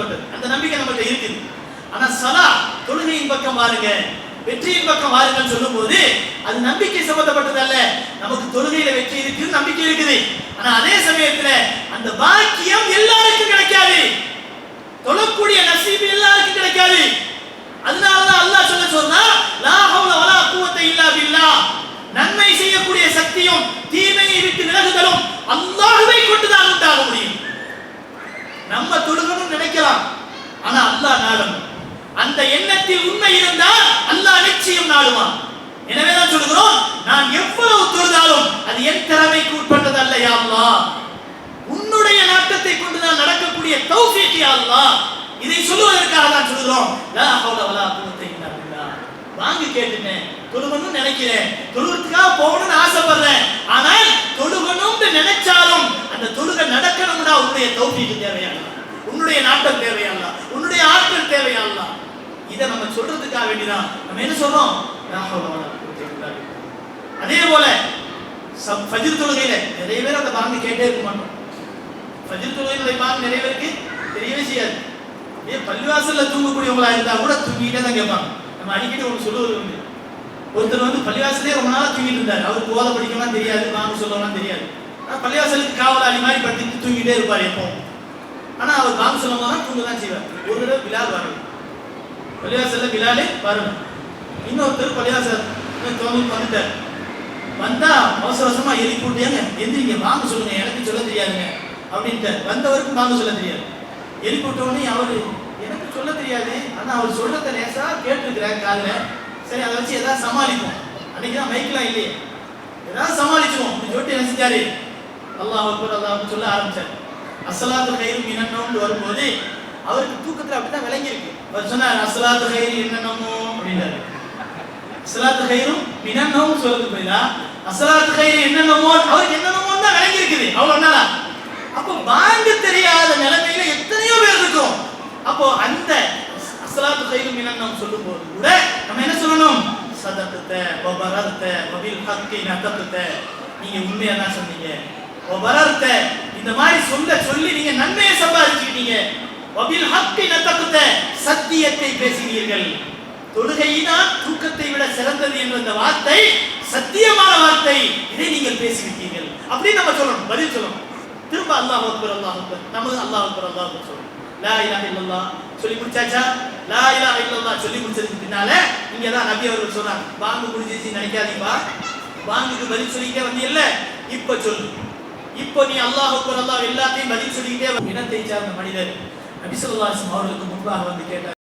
சொல்லப்பட்டது அந்த நம்பிக்கை நமக்கு இருக்குது. ஆனா சலா தொழுகையின் பக்கம் வாருங்க. வெற்றியின் பக்கம் வாருங்கள் சொல்லும் போது அது நம்பிக்கை சம்பந்தப்பட்டது அல்ல. நமக்கு தொழுகையில வெற்றி இருக்குது நம்பிக்கை இருக்குது. ஆனா அதே சமயத்துல அந்த பாக்கியம் எல்லாருக்கும் கிடைக்காது. தொழக்கூடிய நசீபு எல்லாருக்கும் கிடைக்காது அதனாலதான் அல்லாஹ் சொல்ல சொன்னா லா ஹவுல வலா குவத்த இல்லா பில்லாஹ் நன்மை செய்யக்கூடிய சக்தியும் தீமையை விட்டு விலகுதலும் அல்லாஹ்வை கொண்டுதான் உண்டாக முடியும் நம்ம தொழுகணும் நினைக்கலாம் அல்லாஹ் நாடும் அந்த எண்ணத்தில் உண்மை இருந்தால் அல்லாஹ் நிச்சயம் நாடுவான். எனவேதான் சொல்கிறோம் நான் எவ்வளவு தொழுதாலும் அது என் திறமைக்கு உட்பட்டது அல்ல யா உன்னுடைய நாட்டத்தை கொண்டு நான் நடக்கக்கூடிய தௌஃபீக் யா இதை சொல்லுவதற்காக தான் சொல்கிறோம் லா ஹவுல வலா குவத்த இல்லா பில்லாஹ் வாங்கி கேட்டுட்டேன் தொழுகணும்னு நினைக்கிறேன். தொழுகிறதுக்காக போகணும்னு ஆசைப்படுறேன். ஆனால் தொழுகணும்னு நினைச்சாலும் அந்த தொழுகை நடக்கணும்னா உன்னுடைய தௌஃபீக் தேவையா அல்லாஹ்? உன்னுடைய நாட்டம் தேவையா அல்லாஹ்? உன்னுடைய ஆட்கள் தேவையா அல்லாஹ்? இதை நம்ம சொல்றதுக்காக வேண்டிதான். நம்ம என்ன சொல்றோம்? அதே போல ஃபஜிர் தொழுகையில நிறைய பேர் அந்த பாங்க கேட்டே இருக்க மாட்டோம். ஃபஜிர் தொழுகையினுடைய பாங்க நிறைய பேருக்கு தெரியவே செய்யாது. ஏ பள்ளிவாசல்ல தூங்கக்கூடியவங்களா இருந்தா கூட தூங்கிட்டே தான் கேட்பாங்க. நம்ம அடிக்கடி ஒன்று சொல்லுவது உண்டு. ஒருத்தர் வந்து பள்ளிவாசலே ரொம்ப நாளா தூங்கிட்டு இருந்தார். அவருக்கு ஓத படிக்கலாம் தெரியாது வாங்க சொல்லலாம் தெரியாது. ஆனா பள்ளிவாசலுக்கு காவலாளி மாதிரி படுத்துட்டு தூங்கிட்டே இருப்பார் எப்போ ஆனா அவர் வாங்க சொல்லும் தூங்க தான் செய்வார். ஒரு தடவை விழா வரணும். பள்ளிவாசல்ல பிலாலே வரணும் இன்னொருத்தர் பள்ளிவாசல் தோணுக்கு வந்துட்டார். வந்தா அவசர அவசரமா எழுப்பி கூட்டியாங்க எந்திரிங்க வாங்க சொல்லுங்க. எனக்கு சொல்ல தெரியாதுங்க. அப்படின்ட்டு வந்தவருக்கும் வாங்க சொல்ல தெரியாது. எரி விட்ட அவரு எனக்கு சொல்ல தெரியாது. ஆனா அவர் சொல்றத லேசா கேட்டிருக்கிறேன் காதுல. சரி அதை வச்சு ஏதாவது சமாளிப்போம். அன்னைக்கு தான் மைக்கெல்லாம் இல்லையே. ஏதாவது சமாளிச்சுவோம். அப்படின்னு சொல்லிட்டு என்ன செஞ்சாரு? அல்லாஹ் அக்பர் அல்லாஹ் சொல்ல ஆரம்பிச்சார். அசலாத்து கைரும் மினன்னோம்னு வரும்போது அவருக்கு தூக்கத்துல அப்படிதான் விளங்கி இருக்கு அவர் சொன்னார் அசலாத்து கைரு என்னென்னமோ அப்படின்னாரு. அஸ்ஸலாத்து கைரும் மினன்னமும் சொல்றது புரியுதா அஸ்ஸலாத்து கைரு என்னென்னமோ அவருக்கு என்னென்னமோ தான் விளங்கி இருக்குது அவ்வளவு அப்போ வாங்க தெரியாத நிலைமையில எத்தனையோ பேர் இருக்கும். அப்போ அந்த அஸ்ஸலாத்து கைரும் மினன்னம் சொல்லும் போது கூட நம்ம என்ன சொல்லணும்? சதத்தத்த வபரத்த வபில் ஹக்கை நத்தத்த நீங்க உண்மையா தான் சொன்னீங்க. வபரத்த இந்த மாதிரி சொல்ல சொல்லி நீங்க நன்மையை சம்பாதிச்சுக்கிட்டீங்க. வபில் ஹக்கி நத்தத்த சத்தியத்தை பேசினீர்கள் தொழுகையினால் தூக்கத்தை விட சிறந்தது என்ற அந்த வார்த்தை சத்தியமான வார்த்தை இதை நீங்கள் பேசிவிட்டீர்கள். அப்படின்னு நம்ம சொல்லணும் பதில் சொல்லணும். திரும்ப அல்லாஹ் அக்பர் அல்லாஹ் அக்பர். நமது அல்லாஹ் அக்பர் அல்லாஹ் அக்பர் சொல்லணும். லா இலாஹ இல்லல்லாஹ். சொல்லி முடிச்சாச்சா? லா இலாஹ இல்லல்லாஹ் சொல்லி முடிச்சதுக்கு பின்னால இங்க தான் நபி அவர்கள் சொன்னாங்க. பாங்கு முடிஞ்சிச்சு நினைக்காதீங்கப்பா பாங்குக்கு பதில் சொல்லிக்கிட்டே வந்தீங்கல்ல? இப்ப சொல்லு. இப்போ நீ அல்லாஹ் அக்பர் அல்லாஹ் எல்லாத்தையும் பதில் சொல்லிக்கிட்டே இனத்தை சார்ந்த மனிதர். நபி ஸல்லல்லாஹு அலைஹி வஸல்லம் அவர்களுக்கு முன்பாக வந்து கேட்டார்